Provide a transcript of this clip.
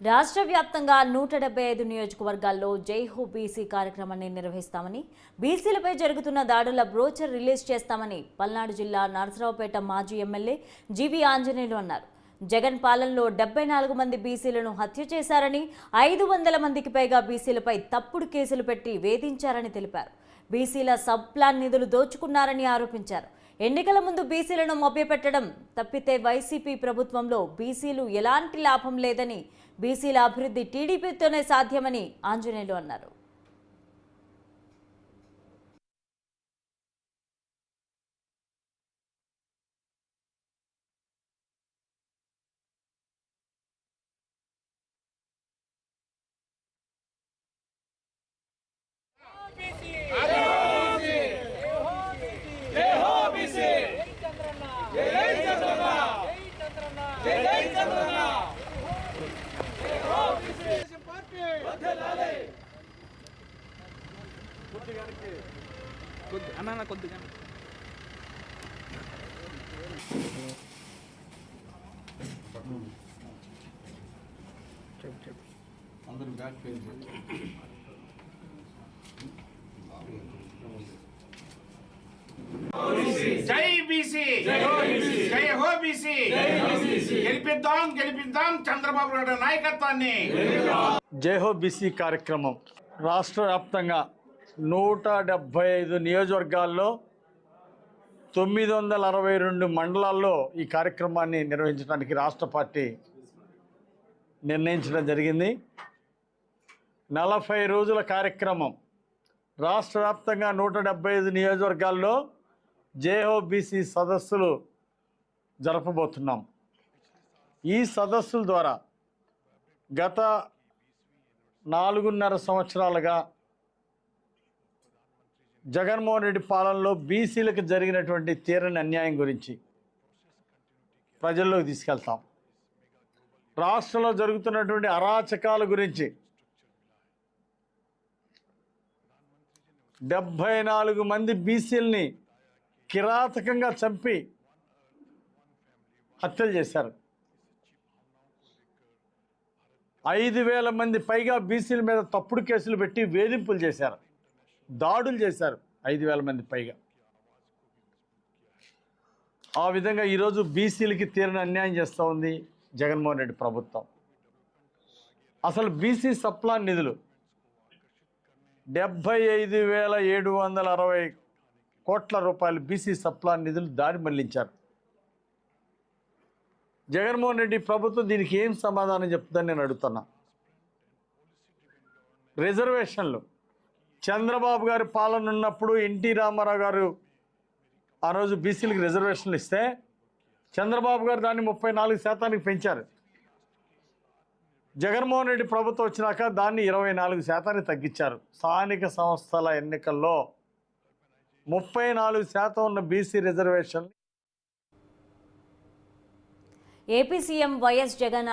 రాష్ట్ర వ్యాప్తంగా నూట డెబ్బై ఐదు నియోజకవర్గాల్లో జై హో బీసీ కార్యక్రమాన్ని నిర్వహిస్తామని బీసీలపై జరుగుతున్న దాడుల బ్రోచర్ రిలీజ్ చేస్తామని పల్నాడు జిల్లా నరసరావుపేట మాజీ ఎమ్మెల్యే జీవి ఆంజనేయులు అన్నారు. జగన్ పాలనలో డెబ్బై నాలుగు మంది బీసీలను హత్య చేశారని ఐదు వందల మందికి పైగా బీసీలపై తప్పుడు కేసులు పెట్టి వేధించారని తెలిపారు. బీసీల సబ్ ప్లాన్ నిధులు దోచుకున్నారని ఆరోపించారు. ఎన్నికల ముందు బీసీలను మభ్యపెట్టడం తప్పితే వైసీపీ ప్రభుత్వంలో బీసీలు ఎలాంటి లాభం లేదని బీసీల అభివృద్ధి టీడీపీతోనే సాధ్యమని ఆంజనేయులు అన్నారు. అన్న కొద్దిగా అందరూ బ్యాక్ పేజ్ జై బీసీ జై హో బీసీ గెలిపిద్దాం గెలిపిద్దాం చంద్రబాబు నాయుడు నాయకత్వాన్ని. జైహో బీసీ కార్యక్రమం. రాష్ట్ర వ్యాప్తంగా నూట డెబ్భై ఐదు నియోజకవర్గాల్లో తొమ్మిది వందల అరవై రెండు మండలాల్లో ఈ కార్యక్రమాన్ని నిర్వహించడానికి రాష్ట్ర పార్టీ నిర్ణయించడం జరిగింది. నలభై రోజుల కార్యక్రమం. రాష్ట్ర వ్యాప్తంగా నూట డెబ్బై ఐదు నియోజకవర్గాల్లో జేహో బీసీ సదస్సులు జరపబోతున్నాం. ఈ సదస్సుల ద్వారా గత నాలుగున్నర సంవత్సరాలుగా జగన్మోహన్ రెడ్డి పాలనలో బీసీలకు జరిగినటువంటి తీరని అన్యాయం గురించి ప్రజల్లోకి తీసుకెళ్తాం. రాష్ట్రంలో జరుగుతున్నటువంటి అరాచకాల గురించి డెబ్భై నాలుగు మంది బీసీలని కిరాతకంగా చంపి హత్యలు చేశారు. ఐదు వేల మంది పైగా బీసీల మీద తప్పుడు కేసులు పెట్టి వేధింపులు చేశారు. దాడులు చేశారు ఐదు వేల మంది పైగా. ఆ విధంగా ఈరోజు బీసీలకి తీరని అన్యాయం చేస్తూ ఉంది జగన్మోహన్ రెడ్డి ప్రభుత్వం. అసలు బీసీ సప్లాన్ నిధులు డెబ్భై ఐదు వేల ఏడు వందల అరవై కోట్ల రూపాయలు బీసీ సప్లాన్ నిధులు దారి మళ్ళించారు. జగన్మోహన్ రెడ్డి ప్రభుత్వం దీనికి ఏం సమాధానం చెప్తుందని నేను అడుగుతున్నా. రిజర్వేషన్లు. చంద్రబాబు గారి పాలన ఉన్నప్పుడు ఎన్టీ రామారావు గారు ఆ రోజు బీసీలకు రిజర్వేషన్లు ఇస్తే చంద్రబాబు గారు దాన్ని ముప్పై నాలుగు శాతానికి పెంచారు. జగన్మోహన్ రెడ్డి ప్రభుత్వం వచ్చినాక దాన్ని ఇరవై నాలుగు శాతానికి తగ్గించారు. స్థానిక సంస్థల ఎన్నికల్లో ముప్పై నాలుగు శాతం ఉన్న BC reservation AP CM YS Jagan